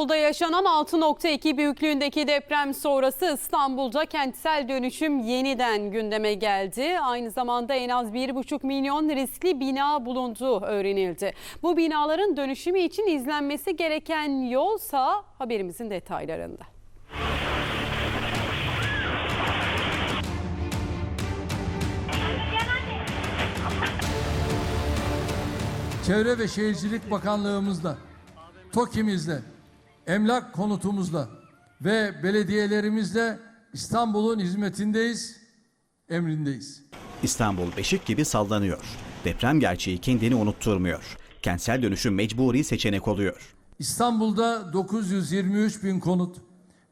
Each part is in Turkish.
İstanbul'da yaşanan 6.2 büyüklüğündeki deprem sonrası İstanbul'da kentsel dönüşüm yeniden gündeme geldi. Aynı zamanda en az 1,5 milyon riskli bina bulunduğu öğrenildi. Bu binaların dönüşümü için izlenmesi gereken yolsa haberimizin detaylarında. Çevre ve Şehircilik Bakanlığımızla, TOKİ'mizle, emlak konutumuzla ve belediyelerimizle İstanbul'un hizmetindeyiz, emrindeyiz. İstanbul beşik gibi sallanıyor. Deprem gerçeği kendini unutturmuyor. Kentsel dönüşüm mecburi seçenek oluyor. İstanbul'da 923 bin konut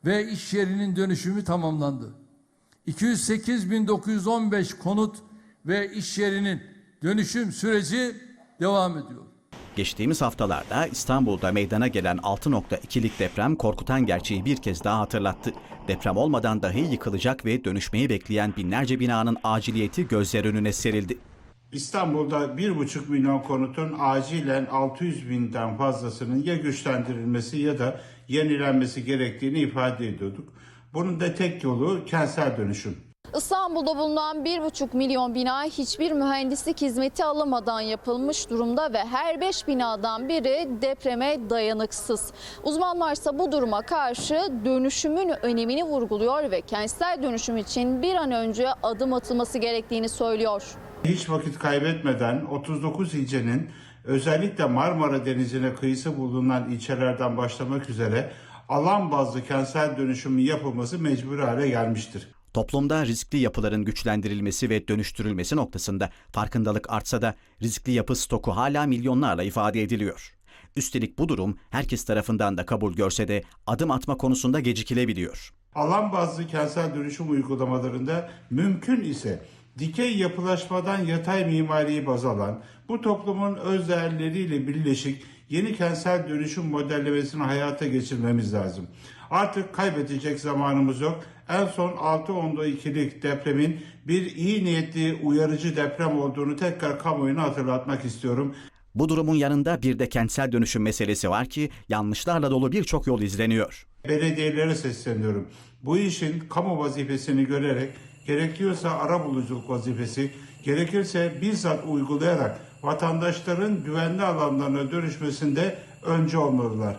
ve iş yerinin dönüşümü tamamlandı. 208.915 konut ve iş yerinin dönüşüm süreci devam ediyor. Geçtiğimiz haftalarda İstanbul'da meydana gelen 6.2'lik deprem korkutan gerçeği bir kez daha hatırlattı. Deprem olmadan dahi yıkılacak ve dönüşmeyi bekleyen binlerce binanın aciliyeti gözler önüne serildi. İstanbul'da 1,5 milyon konutun acilen 600 binden fazlasının ya güçlendirilmesi ya da yenilenmesi gerektiğini ifade ediyorduk. Bunun da tek yolu kentsel dönüşüm. İstanbul'da bulunan 1,5 milyon bina hiçbir mühendislik hizmeti alamadan yapılmış durumda ve her 5 binadan biri depreme dayanıksız. Uzmanlar ise bu duruma karşı dönüşümün önemini vurguluyor ve kentsel dönüşüm için bir an önce adım atılması gerektiğini söylüyor. Hiç vakit kaybetmeden 39 ilçenin özellikle Marmara Denizi'ne kıyısı bulunan ilçelerden başlamak üzere alan bazlı kentsel dönüşümün yapılması mecburi hale gelmiştir. Toplumda riskli yapıların güçlendirilmesi ve dönüştürülmesi noktasında farkındalık artsa da riskli yapı stoku hala milyonlarla ifade ediliyor. Üstelik bu durum herkes tarafından da kabul görse de adım atma konusunda gecikilebiliyor. Alan bazlı kentsel dönüşüm uygulamalarında mümkün ise dikey yapılaşmadan yatay mimariyi baz alan, bu toplumun öz değerleriyle birleşik yeni kentsel dönüşüm modellemesini hayata geçirmemiz lazım. Artık kaybedecek zamanımız yok. En son 6.2'lik depremin bir iyi niyetli uyarıcı deprem olduğunu tekrar kamuoyuna hatırlatmak istiyorum. Bu durumun yanında bir de kentsel dönüşüm meselesi var ki yanlışlarla dolu birçok yol izleniyor. belediyelere sesleniyorum. Bu işin kamu vazifesini görerek gerekiyorsa ara buluculuk vazifesi, gerekirse bizzat uygulayarak vatandaşların güvenli alanlarına dönüşmesinde önce olmalılar.